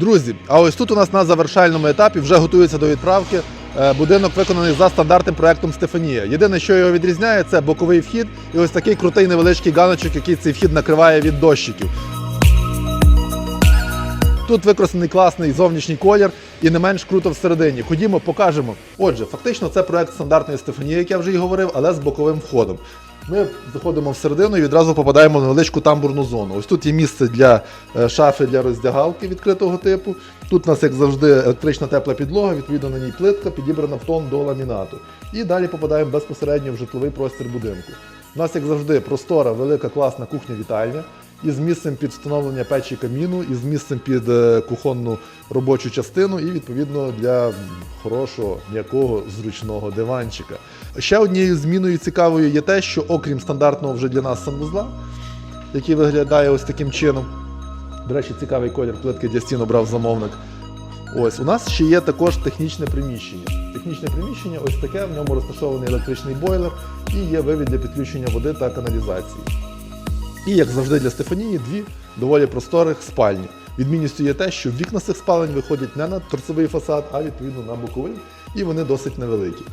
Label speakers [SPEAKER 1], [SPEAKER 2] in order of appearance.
[SPEAKER 1] Друзі, а ось тут у нас на завершальному етапі вже готується до відправки. Е, Будинок виконаний за стандартним проектом Стефанія. Єдине, що його відрізняє, це боковий вхід і ось такий крутий невеличкий ганочок, який цей вхід накриває від дощиків. Тут використаний класний зовнішній колір і не менш круто всередині. Ходімо, покажемо. Отже, фактично це проект стандартної Стефанії, як я вже і говорив, але з боковим входом. Ми заходимо всередину і відразу попадаємо в невеличку тамбурну зону. Ось тут є місце для е, шафи для роздягалки відкритого типу. Тут у нас, як завжди, електрична тепла підлога, відповідно на ній плитка, підібрана в тон до ламінату. І далі попадаємо безпосередньо в житловий простір будинку. У нас, як завжди, простора, велика, класна кухня-вітальня із місцем під встановлення печі каміну, із місцем під е, кухонну робочу частину, і відповідно для хорошого, м'якого, зручного диванчика. Ще однією зміною цікавою є те, що окрім стандартного вже для нас санвузла, який виглядає ось таким чином. До речі, цікавий колір плитки для стін обрав замовник. Ось у нас ще є також технічне приміщення. Технічне приміщення ось таке, в ньому розташований електричний бойлер і є вивід для підключення води та каналізації. І, як завжди для Стефанії, дві доволі просторих спальні. Відмінністю є те, що вікна з цих спалень виходять не на торцевий фасад, а відповідно на боковий, і вони досить невеликі.